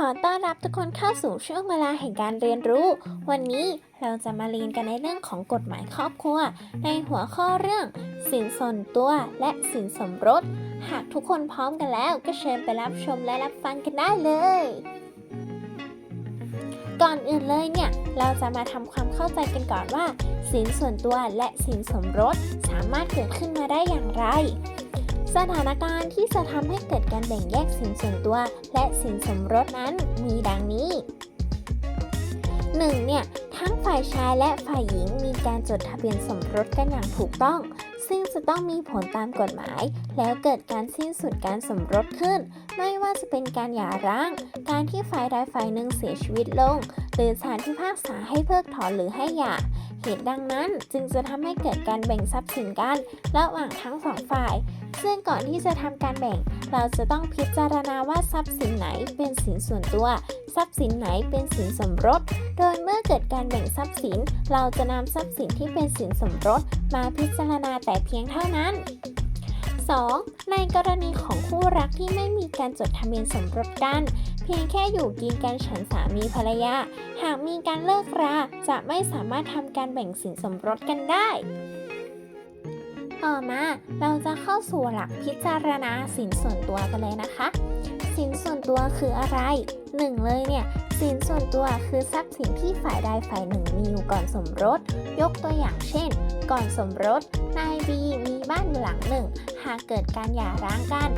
ขอต้อนรับทุกคนเข้าสู่ช่วงเวลาแห่งการเรียนรู้ วันนี้เราจะมาเรียนกันในเรื่องของกฎหมายครอบครัว ในหัวข้อเรื่อง สินส่วนตัวและสินสมรส หากทุกคนพร้อมกันแล้วก็เชิญไปรับชมและรับฟังกันได้เลย ก่อนอื่นเลยเนี่ย เราจะมาทำความเข้าใจกันก่อนว่า สินส่วนตัวและสินสมรสสามารถเกิดขึ้นมาได้อย่างไร สถานการณ์ที่จะทำให้เกิดการแบ่งแยกสินส่วนตัว และสินสมรสนั้นมีดังนี้ 1. เนี่ยทั้งฝ่ายชายและฝ่ายหญิงมีการจดทะเบียนสมรสกันอย่างถูกต้อง ซึ่งจะต้องมีผลตามกฎหมาย แล้วเกิดการสิ้นสุดการสมรสขึ้น ไม่ว่าจะเป็นการหย่าร้าง การที่ฝ่ายใดฝ่ายหนึ่งเสียชีวิตลง หรือศาลพิพากษาให้เพิกถอนหรือให้หย่า เหตุดังนั้นจึงจะทำให้เกิดการแบ่งทรัพย์สินกันระหว่างทั้งสองฝ่าย ซึ่งก่อนที่จะทำการแบ่ง เราจะต้องพิจารณาว่าทรัพย์สินไหนเป็นสินส่วนตัว ทรัพย์สินไหนเป็นสินสมรส โดยเมื่อเกิดการแบ่งทรัพย์สิน เราจะนำทรัพย์สินที่เป็นสินสมรส มาพิจารณาแต่เพียงเท่านั้น 2. ในกรณีของคู่รักที่ไม่มีการจดทะเบียนสมรสกัน เพียงแค่อยู่กินกันฉันสามีภรรยา หากมีการเลิกรา จะไม่สามารถทำการแบ่งสินสมรสกันได้ ต่อมาเราจะเข้าสู่หลักพิจารณาสินส่วนตัวกันเลยนะคะ สินส่วนตัวคืออะไร 1 เลยเนี่ยสินส่วนตัวคือทรัพย์สินที่ฝ่ายใดฝ่ายหนึ่งมีอยู่ก่อนสมรส ยกตัวอย่างเช่น ก่อนสมรสนายบีมี บ้านอยู่หลังหนึ่ง หากเกิดการหย่าร้างกัน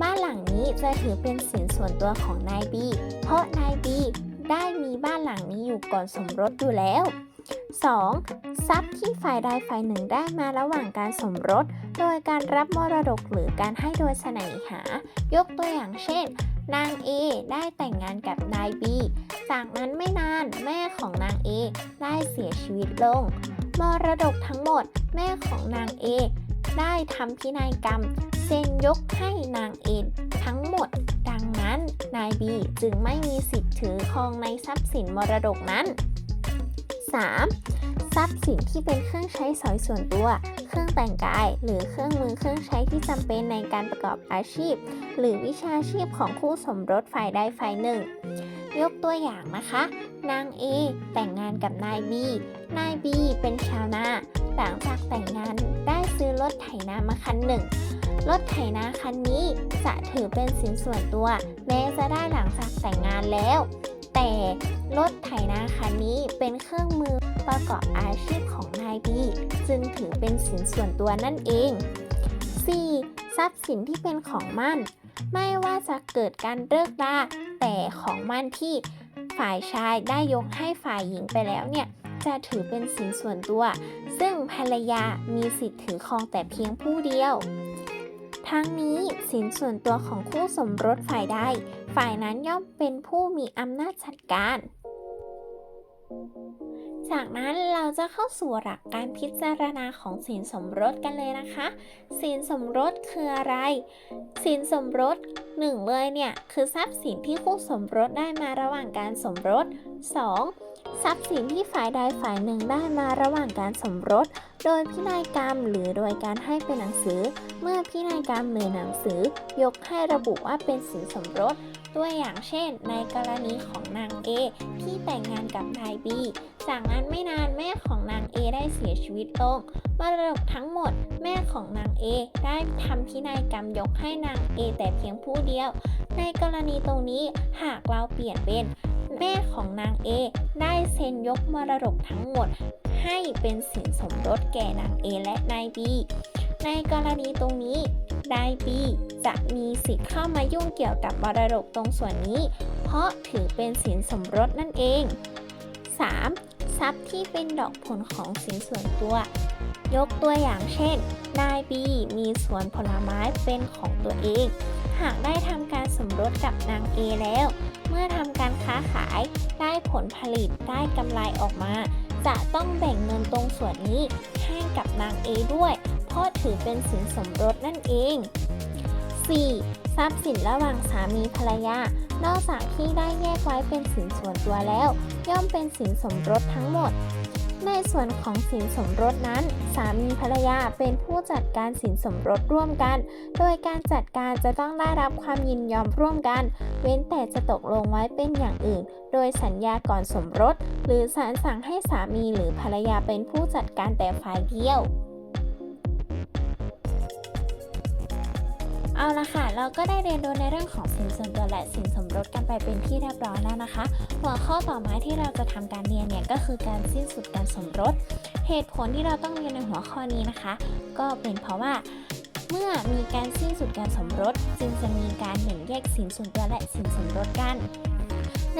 บ้านหลังนี้จะถือเป็นสินส่วนตัวของนายบี เพราะนายบีได้มีบ้านหลังนี้อยู่ก่อนสมรสอยู่แล้ว 2. ทรัพย์ที่ฝ่ายใดฝ่ายหนึ่งได้มาระหว่างการสมรส โดยการรับมรดกหรือการให้โดยเสน่หา ยกตัวอย่างเช่น นาง A ได้แต่งงานกับนาย B จากนั้นไม่นานแม่ของนาง A ได้เสียชีวิตลง มรดกทั้งหมด แม่ของนาง A ได้ทำพินัยกรรม เซ็นยกให้นาง A ทั้งหมด ดังนั้นนาย B จึงไม่มีสิทธิ์ถือครองในทรัพย์สินมรดกนั้น 3. ทรัพย์สินที่เป็นเครื่องใช้สอยส่วนตัว เครื่องแต่งกาย หรือเครื่องมือเครื่องใช้ที่จำเป็นในการประกอบอาชีพ หรือวิชาชีพของคู่สมรสฝ่ายใดฝ่ายหนึ่ง ยกตัวอย่างนะคะ นาง A แต่งงานกับนาย B นาย B เป็นชาวนา หลังจากแต่งงานได้ซื้อรถไถนามาคันหนึ่ง รถไถนาคันนี้จะถือเป็นสินส่วนตัว แม้จะได้หลังจากแต่งงานแล้ว แต่รถไถนาคันนี้เป็นเครื่องมือประกอบอาชีพของนายบีจึงถือเป็นสินส่วนตัวนั่นเอง 4. ทรัพย์สินที่เป็นของมั่น ไม่ว่าจะเกิดการเลิกราแต่ของมั่นที่ฝ่ายชายได้ยกให้ฝ่ายหญิงไปแล้วเนี่ย จะถือเป็นสินส่วนตัว ซึ่งภรรยามีสิทธิ์ถือครองแต่เพียงผู้เดียว ทั้งนี้สินส่วนตัวของคู่สมรสฝ่ายใดฝ่ายนั้นย่อมเป็นผู้มีอำนาจจัดการ จากนั้นเราจะเข้าสู่หลักการพิจารณาของสินสมรสกันเลยนะคะสินสมรสคืออะไรสินสมรสหนึ่งเลยเนี่ยคือทรัพย์สินที่คู่สมรสได้มาระหว่างการสมรส 2. ทรัพย์สินที่ฝ่ายใดฝ่ายหนึ่งได้มาระหว่างการสมรส โดยพินัยกรรมหรือโดยการให้เป็นหนังสือ เมื่อพินัยกรรมหรือหนังสือ ยกให้ระบุว่าเป็นสินสมรส ตัวอย่างเช่น ในกรณีของนาง A ที่แต่งงานกับนาย B จากนั้นไม่นานแม่ของนาง A ได้เสียชีวิตลงมรดกทั้งหมด แม่ของนาง A ได้ทำพินัยกรรมยกให้นาง A แต่เพียงผู้เดียว ในกรณีตรงนี้หากเราเปลี่ยนเป็น แม่ของนาง A ได้เซ็นยกมรดกทั้งหมด ให้เป็นสินสมรสแก่นาง A และนาย B ในกรณีตรงนี้นาย B จะมีสิทธิ์เข้ามายุ่งเกี่ยวกับมรดกตรงส่วนนี้ เพราะถือเป็นสินสมรสนั่นเอง 3. ทรัพย์ที่เป็นดอกผลของสินส่วนตัว ยกตัวอย่างเช่น นาย B มีสวนผลไม้เป็นของตัวเอง หากได้ทำการสมรสกับนาง A แล้ว เมื่อทำการค้าขายได้ผลผลิตได้กำไรออกมา จะต้องแบ่งเงินตรงส่วนนี้ให้กับนาง A ด้วย เพราะถือเป็นสินสมรสนั่นเอง 4. ทรัพย์สินระหว่างสามีภรรยา นอกจากที่ได้แยกไว้เป็นสินส่วนตัวแล้ว ย่อมเป็นสินสมรสทั้งหมด ในส่วนของสินสมรสนั้น สามีภรรยาเป็นผู้จัดการสินสมรสร่วมกัน โดยการจัดการจะต้องได้รับความยินยอมร่วมกัน เว้นแต่จะตกลงไว้เป็นอย่างอื่น โดยสัญญาก่อนสมรส หรือศาลสั่งให้สามีหรือภรรยาเป็นผู้จัดการแต่ฝ่ายเดียว เอาละค่ะ เราก็ได้เรียนรู้ในเรื่องของสินส่วนตัวและสินสมรสกันไปเป็นที่เรียบร้อยแล้วนะคะ หัวข้อต่อมาที่เราจะทำการเรียนเนี่ยก็คือการสิ้นสุดการสมรส เหตุผลที่เราต้องเรียนในหัวข้อนี้นะคะ ก็เป็นเพราะว่าเมื่อมีการสิ้นสุดการสมรส จึงจะมีการแบ่งแยกสินส่วนตัวและสินสมรสกัน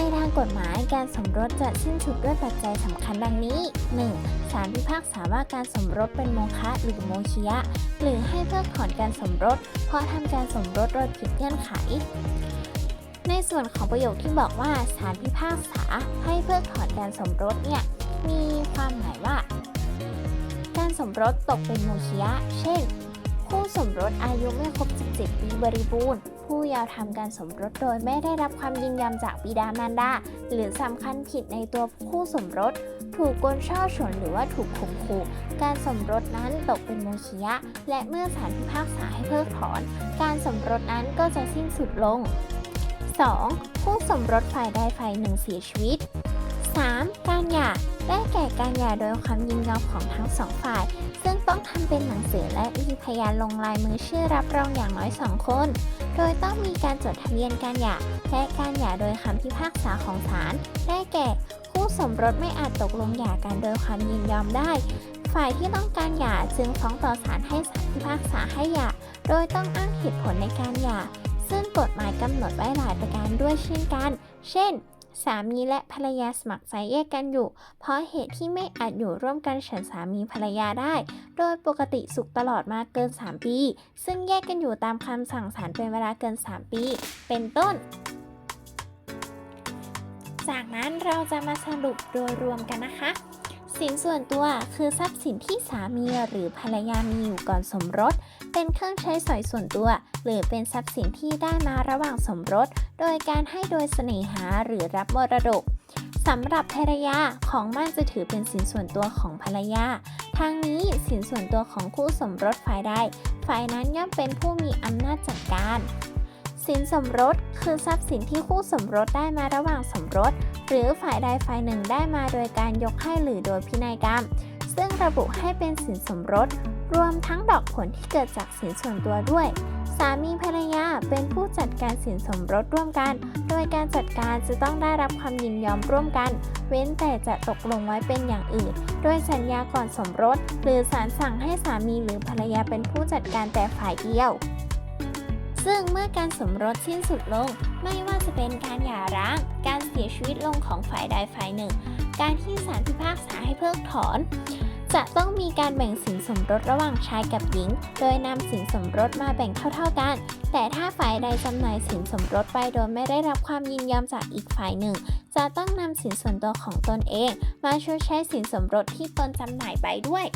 ในทางกฎหมายการสมรสจะสิ้นสุดด้วยปัจจัยสำคัญดังนี้ 1. ศาลพิพากษาว่าการสมรสเป็นโมฆะหรือโมชิยะ หรือให้เพิกถอนการสมรส เพราะทำการสมรสโดยผิดเงื่อนไข ในส่วนของประโยคที่บอกว่าศาลพิพากษาให้เพิกถอนการสมรสเนี่ยมีความหมายว่า การสมรสตกเป็นโมชิยะ เช่น คู่สมรสอายุไม่ครบ 17 ปีบริบูรณ์ ผู้ยาวทำการสมรสโดยไม่ได้รับความยินยอมจากบิดามารดา หรือสำคัญผิดในตัวคู่สมรส ถูกกลช่อฉนหรือว่าถูกข่มขู่ การสมรสนั้นตกเป็นโมชิยะและเมื่อศาลพิพากษาให้เพิกถอน การสมรสนั้นก็จะสิ้นสุดลง 2. คู่สมรสฝ่ายใดฝ่ายหนึ่งเสียชีวิต 3. การหย่าได้แก่การหย่าโดยความยินยอมของทั้งสองฝ่าย ซึ่งต้องทำเป็นหนังสือและมีพยานลงลายมือชื่อรับรองอย่างน้อยสองคน โดยต้องมีการจดทะเบียนการหย่าและการหย่าโดยคำพิพากษาของศาลได้แก่ คู่สมรสไม่อาจตกลงหย่ากันโดยความยินยอมได้ ฝ่ายที่ต้องการหย่าจึงฟ้องต่อศาลให้ศาลพิพากษาให้หย่าโดยต้องอ้างเหตุผลในการหย่าซึ่งกฎหมายกำหนดไว้หลายประการด้วยเช่นกัน เช่น สามีและภรรยาสมัครใจแยกกันอยู่ เพราะเหตุที่ไม่อาจอยู่ร่วมกันฉันสามีภรรยาได้ โดยปกติสุขตลอดมาเกิน 3 ปี ซึ่งแยกกันอยู่ตามคำสั่งศาลเป็นเวลาเกิน 3 ปี เป็นต้น จากนั้นเราจะมาสรุปโดยรวมกันนะคะสินส่วนตัวคือทรัพย์สินที่สามีหรือภรรยามีอยู่ก่อนสมรส เป็นเครื่องใช้สอยส่วนตัว หรือเป็นทรัพย์สินที่ได้มาระหว่างสมรส โดยการให้โดยเสน่หาหรือรับมรดกสำหรับภรรยาของมั่นจะถือเป็นสินส่วนตัวของภรรยาทางนี้สินส่วนตัวของคู่สมรสฝ่ายใดฝ่ายนั้นย่อมเป็นผู้มีอำนาจจัดการสินสมรสคือทรัพย์สินที่คู่สมรสได้มาระหว่างสมรส หรือฝ่ายใดฝ่ายหนึ่งได้มาโดยการยกให้หรือโดยพินัยกรรม ซึ่งระบุให้เป็นสินสมรส รวมทั้งดอกผลที่เกิดจากสินส่วนตัวด้วย สามีภรรยาเป็นผู้จัดการสินสมรสร่วมกัน โดยการจัดการจะต้องได้รับความยินยอมร่วมกัน เว้นแต่จะตกลงไว้เป็นอย่างอื่น โดยสัญญาก่อนสมรส หรือศาลสั่งให้สามีหรือภรรยาเป็นผู้จัดการแต่ฝ่ายเดียว ซึ่งเมื่อการสมรสสิ้นสุดลง ไม่ว่าจะเป็นการหย่าร้าง การเสียชีวิตลงของฝ่ายใดฝ่ายหนึ่ง การที่ศาลพิพากษาให้เพิกถอน จะต้องมีการแบ่งสินสมรสระหว่างชายกับหญิง โดยนำสินสมรสมาแบ่งเท่าๆกัน แต่ถ้าฝ่ายใดจำหน่ายสินสมรสไปโดยไม่ได้รับความยินยอมจากอีกฝ่ายหนึ่ง จะต้องนำสินส่วนตัวของตนเอง มาชดใช้สินสมรสที่ตนจำหน่ายไปด้วย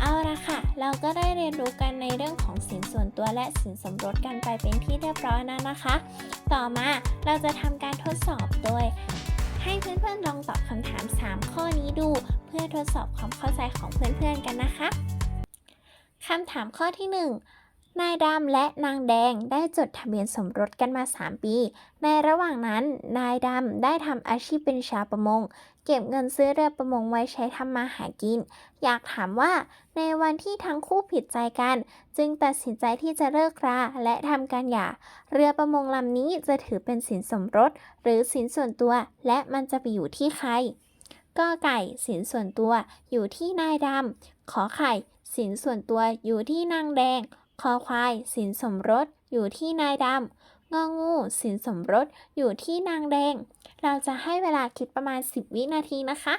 เอาละค่ะ เราก็ได้เรียนรู้กันในเรื่องของสินส่วนตัวและสินสมรสกันไปเป็นที่เรียบร้อยแล้วนะคะ ต่อมาเราจะทำการทดสอบโดย ให้เพื่อนๆลองตอบคำถาม 3 ข้อนี้ดู เพื่อทดสอบความเข้าใจของเพื่อนๆกันนะคะคำถามข้อที่ 1 นายดำและนางแดงได้จดทะเบียนสมรสกันมา 3 ปี ในระหว่างนั้น นายดำได้ทำอาชีพเป็นชาวประมง เก็บเงินซื้อเรือประมงไว้ใช้ทำมาหากิน อยากถามว่า ในวันที่ทั้งคู่ผิดใจกัน จึงตัดสินใจที่จะเลิกราและทำการหย่า เรือประมงลำนี้จะถือเป็นสินสมรส หรือสินส่วนตัว และมันจะไปอยู่ที่ใครก็ไก่สินส่วนตัวอยู่ที่นายดำขอไข่สินส่วนตัวอยู่ที่นางแดง คอควาย สินสมรส อยู่ที่นายดำงองู สินสมรส อยู่ที่นางแดง เราจะให้เวลาคิดประมาณ 10 วินาทีนะคะ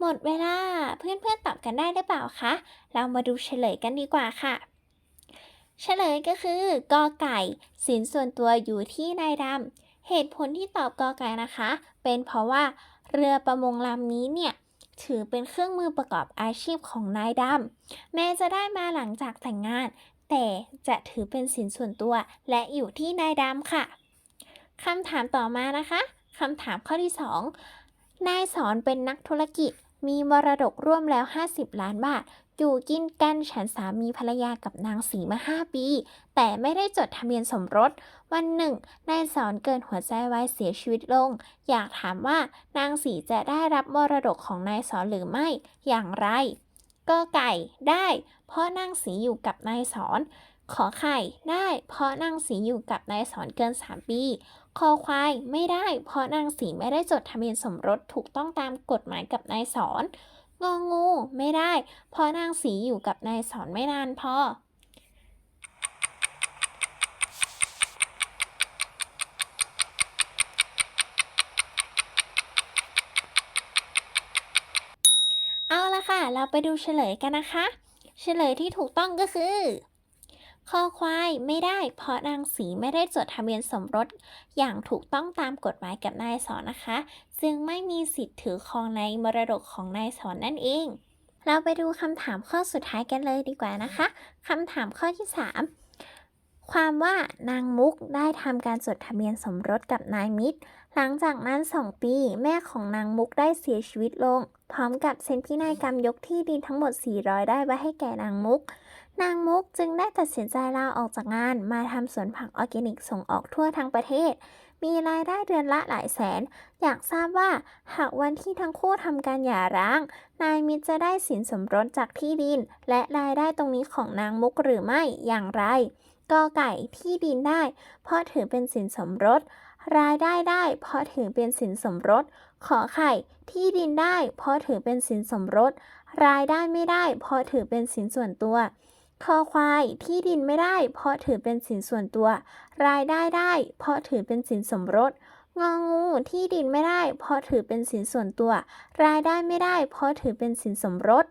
หมดเวลาเพื่อนๆตอบกันได้หรือเปล่าคะ เรามาดูเฉลยกันดีกว่าค่ะ เฉลยก็คือกอไก่ สินส่วนตัวอยู่ที่นายดำเหตุผลที่ตอบกอไก่นะคะ เป็นเพราะว่าเรือประมงลำนี้เนี่ยถือเป็นเครื่องมือประกอบอาชีพของนายดำแม้จะได้มาหลังจากแต่งงาน แต่จะถือเป็นสินส่วนตัวและอยู่ที่นายดำค่ะคำถามต่อมานะคะคำถามข้อที่ 2 นายสอนเป็นนักธุรกิจ มีมรดกร่วมแล้ว 50 ล้านบาท อยู่กินกันฉันสามีภรรยากับนางสีมา5ปี แต่ไม่ได้จดทะเบียนสมรส วันหนึ่งนายสอนเกิดหัวใจไวายเสียชีวิตลง อยากถามว่านางสีจะได้รับมรดกของนายสอนหรือไม่อย่างไรก็ไก่ได้ เพราะนางสีอยู่กับนายสอน ขอไข่ได้ เพราะนางสีอยู่กับนายสอนเกิน 3 ปีคอควายไม่ได้ เพราะนางสีไม่ได้จดทะเบียนสมรสถูกต้องตามกฎหมายกับนายสอน งองูไม่ได้ เพราะนางสีอยู่กับนายสอนไม่นานพอเอาละค่ะ เราไปดูเฉลยกันนะคะ เฉลยที่ถูกต้องก็คือ คอควายไม่ได้ เพราะนางสีไม่ได้จดทะเบียนสมรส อย่างถูกต้องตามกฎหมายกับนายสอนนะคะ จึงไม่มีสิทธิ์ถือครองในมรดกของนายสอนนั่นเอง เราไปดูคำถามข้อสุดท้ายกันเลยดีกว่านะคะคำถามข้อที่ 3 ความว่านางมุกได้ทำการจดทะเบียนสมรสกับนายมิตร หลังจากนั้น 2 ปี แม่ของนางมุกได้เสียชีวิตลง พร้อมกับเซ็นพินัยกรรมยกที่ดินทั้งหมด 400 ได้ไว้ให้แก่นางมุก นางมุกจึงได้ตัดสินใจลาออกจากงานมาทำสวนผักออร์แกนิกส่งออกทั่วทั้งประเทศ มีรายได้เดือนละหลายแสน อยากทราบว่าหากวันที่ทั้งคู่ทำการหย่าร้าง นายมิตรจะได้สินสมรสจากที่ดิน และรายได้ตรงนี้ของนางมุกหรือไม่อย่างไรกอไก่ที่ดินได้ เพราะถือเป็นสินสมรส รายได้ได้ เพราะถือเป็นสินสมรส ขอไข่ที่ดินได้ เพราะถือเป็นสินสมรส รายได้ไม่ได้ เพราะถือเป็นสินส่วนตัว คอควายที่ดินไม่ได้ เพราะถือเป็นสินส่วนตัว รายได้ได้ เพราะถือเป็นสินสมรส งองูที่ดินไม่ได้ เพราะถือเป็นสินส่วนตัว รายได้ไม่ได้ เพราะถือเป็นสินสมรส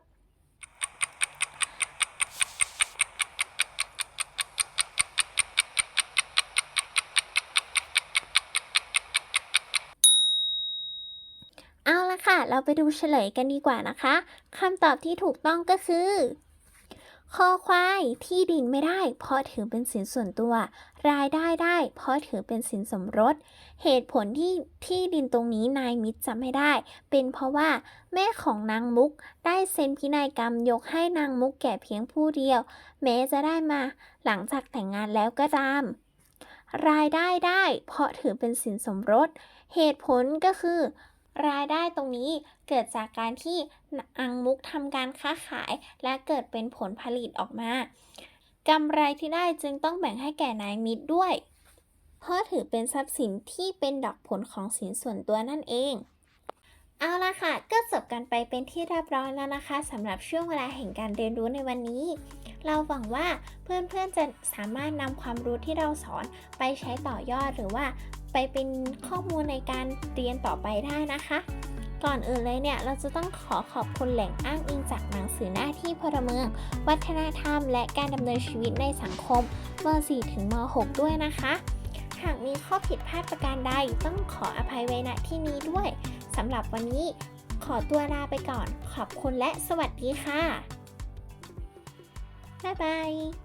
เอาละค่ะ เราไปดูเฉลยกันดีกว่านะคะคำตอบที่ถูกต้องก็คือ คอควายที่ดินไม่ได้ เพราะถือเป็นสินส่วนตัว รายได้ได้ เพราะถือเป็นสินสมรส เหตุผลที่ที่ดินตรงนี้นายมิตรจะไม่ได้ เป็นเพราะว่า แม่ของนางมุกได้เซ็นพินัยกรรมยกให้นางมุกแก่เพียงผู้เดียว แม้จะได้มาหลังจากแต่งงานแล้วก็ตาม รายได้ได้ เพราะถือเป็นสินสมรส เหตุผลก็คือ รายได้ตรงนี้เกิดจากการที่อังมุกทำการค้าขาย และเกิดเป็นผลผลิตออกมากำไรที่ได้จึงต้องแบ่งให้แก่นายมิตรด้วย เพราะถือเป็นทรัพย์สินที่เป็นดอกผลของสินส่วนตัวนั่นเอง เอาละค่ะ ก็จบกันไปเป็นที่เรียบร้อยแล้วนะคะสำหรับช่วงเวลาแห่งการเรียนรู้ในวันนี้ เราหวังว่าเพื่อนๆจะสามารถนำความรู้ที่เราสอนไปใช้ต่อยอดหรือว่า ไปเป็นข้อมูลในการเรียนต่อไปได้นะคะ ก่อนอื่นเลยเนี่ย เราจะต้องขอขอบคุณแหล่งอ้างอิงจากหนังสือหน้าที่พลเมือง วัฒนธรรม และการดำเนินชีวิตในสังคมม .4 ถึงม .6 ด้วยนะคะหากมีข้อผิดพลาดประการใดต้องขออภัยไว้ณที่นี้ด้วยสำหรับวันนี้ขอตัวลาไปก่อน ขอบคุณและสวัสดีค่ะ บ๊ายบาย